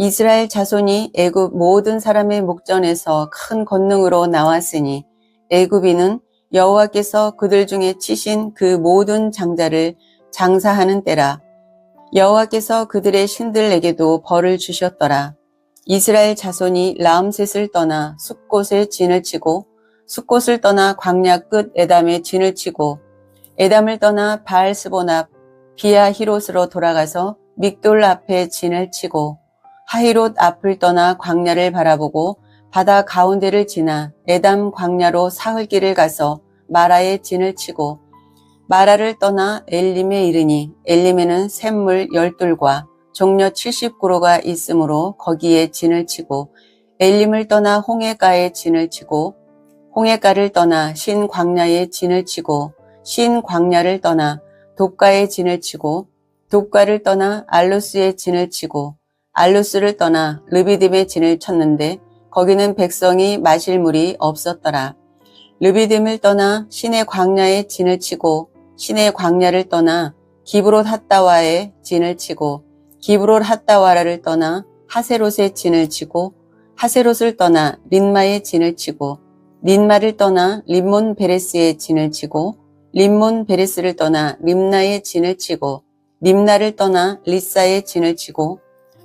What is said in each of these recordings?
이스라엘 자손이 애굽 모든 사람의 목전에서 큰 권능으로 나왔으니 애굽인은 여호와께서 그들 중에 치신 그 모든 장자를 장사하는 때라. 여호와께서 그들의 신들에게도 벌을 주셨더라. 이스라엘 자손이 라암셋을 떠나 숲곳에 진을 치고 숲곳을 떠나 광야 끝 에담에 진을 치고 에담을 떠나 바알스본 앞 비아 히롯으로 돌아가서 믹돌 앞에 진을 치고 하히롯 앞을 떠나 광야를 바라보고 바다 가운데를 지나 에담 광야로 사흘길을 가서 마라에 진을 치고 마라를 떠나 엘림에 이르니 엘림에는 샘물 열둘과 종려 70구로가 있으므로 거기에 진을 치고 엘림을 떠나 홍해가에 진을 치고 홍해가를 떠나 신 광야에 진을 치고 신 광야를 떠나 독가에 진을 치고 독가를 떠나 알루스에 진을 치고 알루스를 떠나 르비딤에 진을 쳤는데 거기는 백성이 마실 물이 없었더라. 르비딤을 떠나 신의 광야에 진을 치고 신의 광야를 떠나 기브롯 핫다와에 진을 치고 기브롯 핫다와라를 떠나 하세롯에 진을 치고 하세롯을 떠나 린마에 진을 치고 린마를 떠나 림몬 베레스에 진을 치고 림몬 베레스를 떠나 림나에 진을 치고 림나를 떠나 리사에 진을 치고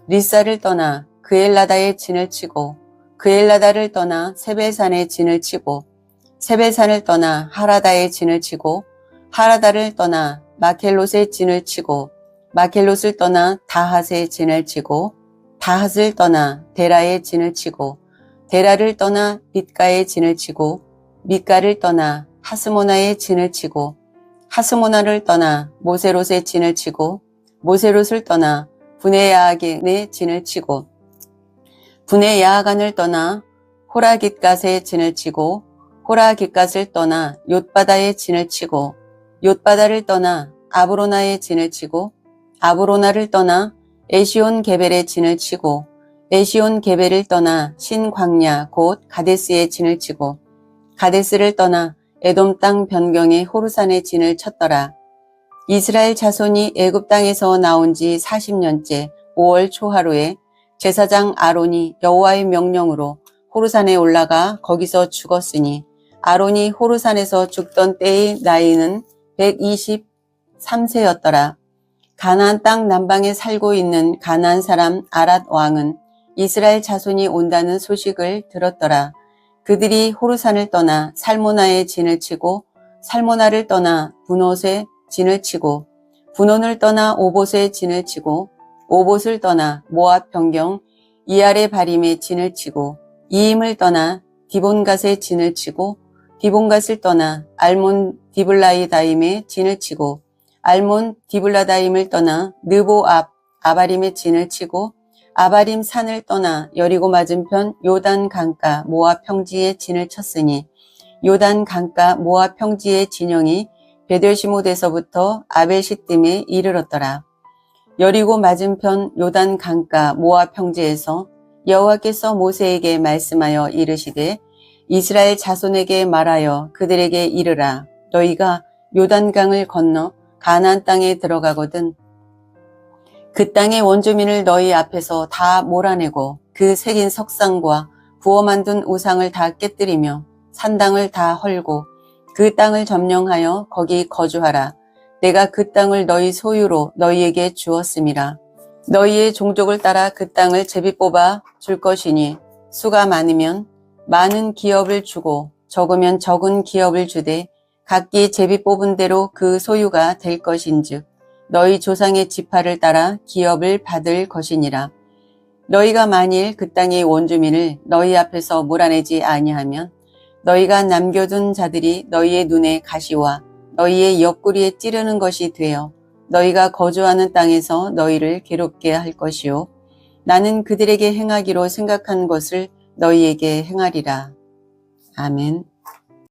리사를 떠나 그엘라다에 진을 치고 그엘라다를 떠나 세베산에 진을 치고 세베산을 떠나 하라다에 진을 치고 하라다를 떠나 마켈롯에 진을 치고 마켈롯을 떠나 다핫에 진을 치고 다핫을 떠나 데라에 진을 치고 데라를 떠나 빛가에 진을 치고 밑가를 떠나 하스모나에 진을 치고 하스모나를 떠나 모세롯에 진을 치고 모세롯을 떠나 분해야하긴에 진을 치고 분해야하간을 떠나 호라깃갓에 진을 치고 호라깃갓을 떠나 욤바다에 진을 치고 욤바다를 떠나 아브로나에 진을 치고 아브로나를 떠나 에시온 게벨에 진을 치고 에시온 게벨을 떠나 신광야 곧 가데스에 진을 치고 가데스를 떠나 에돔 땅 변경의 호르산에 진을 쳤더라. 이스라엘 자손이 애굽 땅에서 나온 지 40년째 5월 초하루에 제사장 아론이 여호와의 명령으로 호르산에 올라가 거기서 죽었으니 아론이 호르산에서 죽던 때의 나이는 123세였더라. 가나안 땅 남방에 살고 있는 가나안 사람 아랏 왕은 이스라엘 자손이 온다는 소식을 들었더라. 그들이 호르산을 떠나 살모나에 진을 치고 살모나를 떠나 분옷에 진을 치고 분원을 떠나 오봇에 진을 치고 오봇을 떠나 모압 변경 이알의 바림에 진을 치고 이임을 떠나 디본갓에 진을 치고 디본갓을 떠나 알몬 디블라이다임에 진을 치고 알몬 디블라다임을 떠나 느보 앞 아바림에 진을 치고 아바림 산을 떠나 여리고 맞은편 요단 강가 모압 평지에 진을 쳤으니 요단 강가 모압 평지의 진영이 베델시못에서부터 아벨시뜸에 이르렀더라. 여리고 맞은편 요단 강가 모압 평지에서 여호와께서 모세에게 말씀하여 이르시되 이스라엘 자손에게 말하여 그들에게 이르라 너희가 요단강을 건너 가나안 땅에 들어가거든 그 땅의 원주민을 너희 앞에서 다 몰아내고 그 새긴 석상과 부어 만든 우상을 다 깨뜨리며 산당을 다 헐고 그 땅을 점령하여 거기 거주하라. 내가 그 땅을 너희 소유로 너희에게 주었음이라. 너희의 종족을 따라 그 땅을 제비 뽑아 줄 것이니 수가 많으면 많은 기업을 주고 적으면 적은 기업을 주되 각기 제비 뽑은 대로 그 소유가 될 것인즉 너희 조상의 지파를 따라 기업을 받을 것이니라. 너희가 만일 그 땅의 원주민을 너희 앞에서 몰아내지 아니하면 너희가 남겨둔 자들이 너희의 눈에 가시와 너희의 옆구리에 찌르는 것이 되어 너희가 거주하는 땅에서 너희를 괴롭게 할 것이요. 나는 그들에게 행하기로 생각한 것을 너희에게 행하리라. 아멘.